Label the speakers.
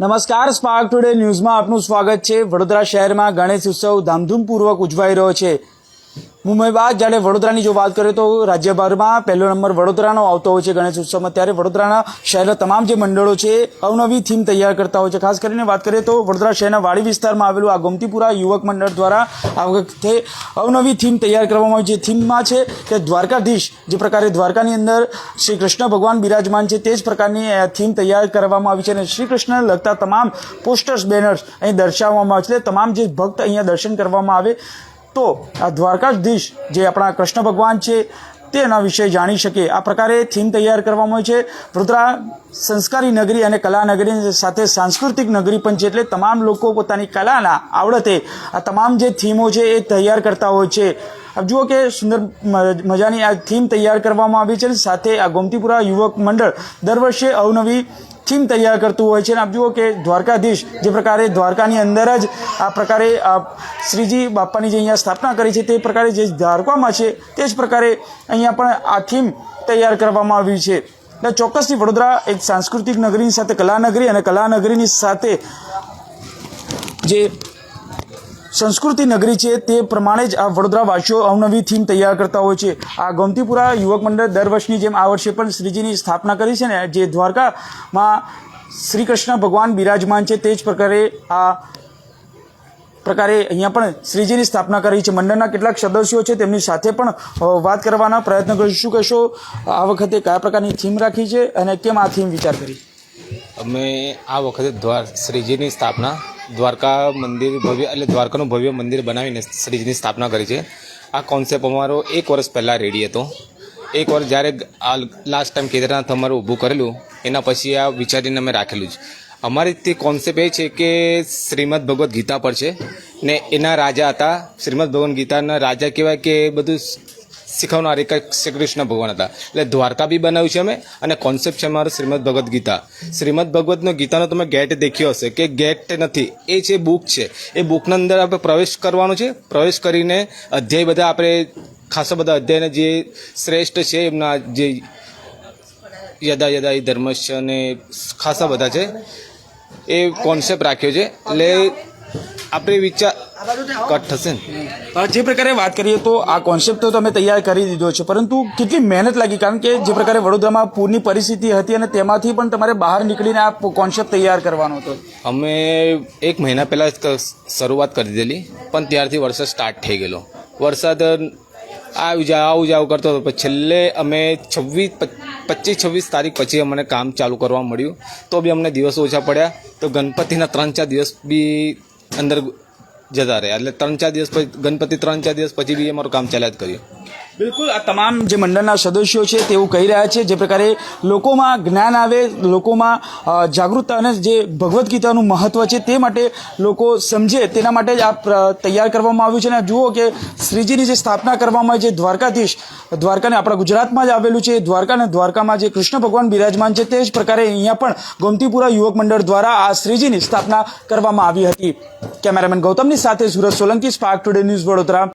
Speaker 1: નમસ્કાર spark today ન્યૂઝમાં આપનું સ્વાગત છે. વડોદરા શહેરમાં ગણેશ ઉત્સવ ધામધૂમપૂર્વક ઉજવાઈ રહ્યો છે. મુંબઈ બાદ જ્યારે વડોદરાની જો વાત કરીએ તો રાજ્યભરમાં પહેલો નંબર વડોદરાનો આવતો હોય છે ગણેશ ઉત્સવમાં ત્યારે વડોદરાના શહેરના તમામ જે મંડળો છે, અવનવી થીમ તૈયાર કરતા હોય છે. ખાસ કરીને વાત કરીએ તો વડોદરા શહેરના વાડી વિસ્તારમાં આવેલું આ ગોમતીપુરા યુવક મંડળ દ્વારા આ વખતે અવનવી થીમ તૈયાર કરવામાં આવી છે. થીમમાં છે કે દ્વારકાધીશ, જે પ્રકારે દ્વારકાની અંદર શ્રી કૃષ્ણ ભગવાન બિરાજમાન છે, તે જ પ્રકારની થીમ તૈયાર કરવામાં આવી છે અને શ્રી કૃષ્ણને લગતા તમામ પોસ્ટર્સ, બેનર્સ અહીં દર્શાવવામાં આવે છે. તમામ જે ભક્ત અહીંયા દર્શન કરવામાં આવે તો આ દ્વારકાધીશ જે આપણા કૃષ્ણ ભગવાન છે, તેના વિશે જાણી શકે. આ પ્રકારે થીમ તૈયાર કરવામાં આવી છે. વડોદરા સંસ્કારી નગરી અને કલા નગરી સાથે સાંસ્કૃતિક નગરી પણ છે એટલે તમામ લોકો પોતાની કલાના આવડતે આ તમામ જે થીમો છે એ તૈયાર કરતા હોય છે. જુઓ કે સુંદર મજાની આ થીમ તૈયાર કરવામાં આવી છે સાથે આ ગોમતીપુરા યુવક મંડળ દર વર્ષે અવનવી થીમ તૈયાર કરતું હોય છે અને આપ જુઓ કે દ્વારકાધીશ જે પ્રકારે દ્વારકાની અંદર જ આ પ્રકારે શ્રીજી બાપાની જે અહીંયા સ્થાપના કરી છે તે પ્રકારે જે દ્વારકામાં છે તે જ પ્રકારે અહીંયા પણ આ થીમ તૈયાર કરવામાં આવી છે. એટલે ચોક્કસથી વડોદરા એક સાંસ્કૃતિક નગરીની સાથે કલાનગરી અને કલાનગરીની સાથે જે સંસ્કૃતિ નગરી છે તે પ્રમાણે જ આ વડોદરાવાસીઓ અવનવી થીમ તૈયાર કરતા હોય છે. આ ગોમતીપુરા યુવક મંડળ દર વર્ષની જેમ આ વર્ષે પણ શ્રીજીની સ્થાપના કરી છે ને, જે દ્વારકામાં શ્રી કૃષ્ણ ભગવાન બિરાજમાન છે તે જ પ્રકારે આ પ્રકારે અહીંયા પણ શ્રીજીની સ્થાપના કરી છે. મંડળના કેટલાક સદસ્યો છે તેમની સાથે પણ વાત કરવાના પ્રયત્ન કરીશું. શું કહેશો, આ વખતે કયા પ્રકારની થીમ રાખી છે અને કેમ આ થીમ વિચાર કરી?
Speaker 2: અમે આ વખતે દ્વાર, શ્રીજીની સ્થાપના દ્વારકા મંદિર ભવ્ય, એટલે દ્વારકાનું ભવ્ય મંદિર બનાવીને શ્રીજીની સ્થાપના કરી છે. આ કોન્સેપ્ટ અમારો એક વર્ષ પહેલાં રેડી હતો. એક વર્ષ જ્યારે લાસ્ટ ટાઈમ કેદારનાથ અમારું ઊભું કરેલું, એના પછી આ વિચારીને અમે રાખેલું જ. અમારી તે કોન્સેપ્ટ એ છે કે શ્રીમદ ભગવદ્ ગીતા પર છે ને એના રાજા હતા. શ્રીમદ ભગવદ્ ગીતાના રાજા કહેવાય કે બધું શીખવનાર એક શ્રી કૃષ્ણ ભગવાન હતા. એટલે દ્વારકા બી બનાવ્યું છે અમે અને કોન્સેપ્ટ છે અમારો શ્રીમદ ભગવદ્ ગીતા. શ્રીમદ ભગવદ્નો ગીતાનો તમે ગેટ દેખ્યો હશે કે ગેટ નથી, એ જે બુક છે, એ બુકના અંદર આપણે પ્રવેશ કરવાનો છે. પ્રવેશ કરીને અધ્યાય બધા આપણે ખાસા બધા અધ્યાયના જે શ્રેષ્ઠ છે, એમના જે યદા યદા એ ધર્મશ અને ખાસા બધા છે, એ કોન્સેપ્ટ રાખ્યો છે. એટલે આપણે વિચાર કટ થશે ને.
Speaker 1: જે પ્રકારે વાત કરીએ તો આ કોન્સેપ્ટ તો તમે તૈયાર કરી દીધો છે પરંતુ કેટલી મહેનત લાગી? કારણ કે જે પ્રકારે વડોદરામાં પૂરની પરિસ્થિતિ હતી અને તેમાંથી પણ તમારે બહાર નીકળીને આ કોન્સેપ્ટ તૈયાર કરવાનો હતો.
Speaker 2: અમે એક મહિના પહેલાં શરૂઆત કરી દીધેલી પણ ત્યારથી વરસાદ સ્ટાર્ટ થઈ ગયેલો. વરસાદ આવ જાવ આવ જાવ કરતો હતો પણ છેલ્લે અમે છવ્વીસ પચીસ છવ્વીસ તારીખ પછી અમને કામ ચાલુ કરવા મળ્યું. તો બી અમને દિવસ ઓછા પડ્યા. તો ગણપતિના ત્રણ ચાર દિવસ બી અંદર જતા રહ્યા. એટલે ત્રણ ચાર દિવસ પછી, ગણપતિ ત્રણ ચાર દિવસ પછી બી અમારું કામ ચાલ્યા જ કર્યું.
Speaker 1: બિલકુલ, આ તમામ જે મંડળના સદસ્યો છે તેવું કહી રહ્યા છે, જે પ્રકારે લોકોમાં જ્ઞાન આવે, લોકોમાં જાગૃતતા અને જે ભગવદ્ ગીતાનું મહત્વ છે તે માટે લોકો સમજે, તેના માટે જ આ તૈયાર કરવામાં આવ્યું છે. અને જુઓ કે શ્રીજીની જે સ્થાપના કરવામાં જે દ્વારકાધીશ દ્વારકાને આપણા ગુજરાતમાં જ આવેલું છે. દ્વારકા અને દ્વારકામાં જે કૃષ્ણ ભગવાન બિરાજમાન છે, તે જ પ્રકારે અહીંયા પણ ગોમતીપુરા યુવક મંડળ દ્વારા આ શ્રીજીની સ્થાપના કરવામાં આવી હતી. કેમેરામેન ગૌતમની સાથે Surat Solanki Spark Today News Vadodara.